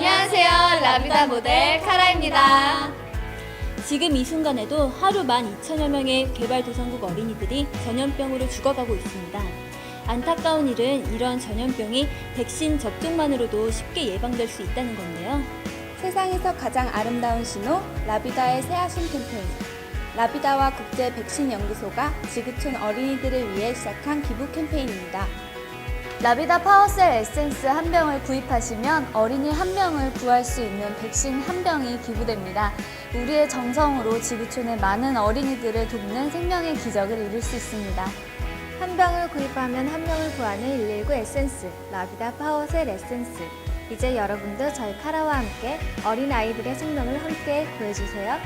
라비다 모델 카라입니다. 지금 이 순간에도 하루 12,000여 명의 개발도상국 어린이들이 전염병으로 죽어가고 있습니다. 안타까운 일은 이런 전염병이 백신 접종만으로도 쉽게 예방될 수 있다는 건데요. 세상에서 가장 아름다운 신호 라비다의 새아신 캠페인 라비다와 국제 백신 연구소가 지구촌 어린이들을 위해 시작한 기부 캠페인입니다. 라비다 파워셀 에센스 한 병을 구입하시면 어린이 한 명을 구할 수 있는 백신 한 병이 기부됩니다. 우리의 정성으로 지구촌의 많은 어린이들을 돕는 생명의 기적을 이룰 수 있습니다. 한 병을 구입하면 한 명을 구하는 119 에센스, 라비다 파워셀 에센스. 이제 여러분도 저희 카라와 함께 어린 아이들의 생명을 함께 구해주세요.